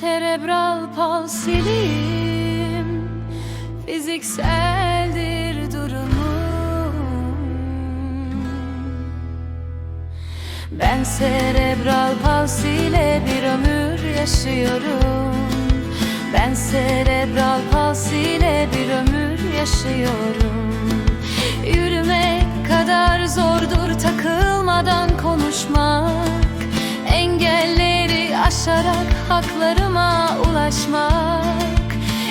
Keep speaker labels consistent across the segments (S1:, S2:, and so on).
S1: Serebral palsiliyim Fizikseldir durumum. Ben serebral palsiyle bir ömür yaşıyorum. Ben serebral palsiyle bir ömür yaşıyorum. Yürümek kadar zordur takılmadan konuşmak Engelleri aşarak haklarıma ulaşmak.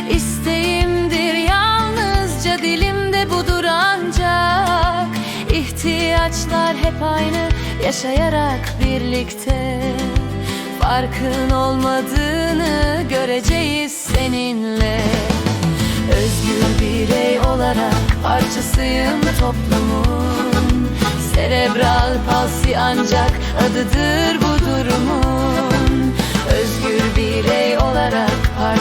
S1: İsteğimdir yalnızca dilimde budur ancak. İhtiyaçlar hep aynı yaşayarak birlikte. Farkın olmadığını göreceğiz seninle. Özgür birey olarak parçasıyım toplumun. Serebral palsi ancak adıdır bu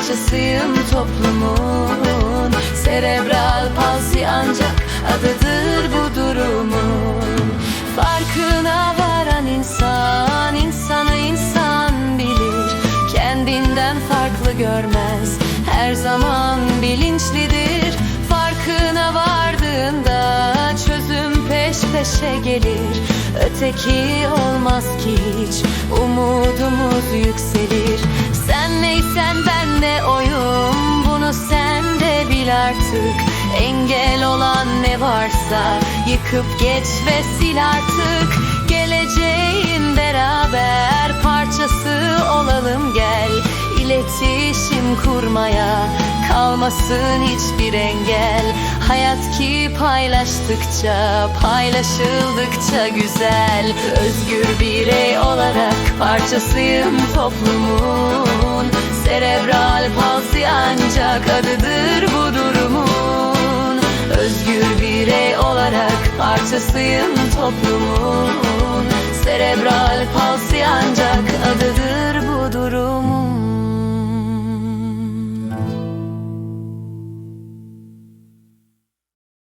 S1: parçasıyım toplumun. Serebral palsi ancak adıdır bu durumun. Farkına varan insan, insanı insan bilir. Kendinden farklı görmez, her zaman bilinçlidir. Farkına vardığında çözüm peş peşe gelir. Öteki olmaz ki hiç, umudumuz yükselir artık. Engel olan ne varsa yıkıp geç ve sil artık. Geleceğin beraber parçası olalım gel. İletişim kurmaya kalmasın hiçbir engel. Hayat ki paylaştıkça paylaşıldıkça güzel. Özgür birey olarak parçasıyım toplumun. Serebral palsi ancak adıdır bu parçasıyım toplumun. Serebral palsi ancak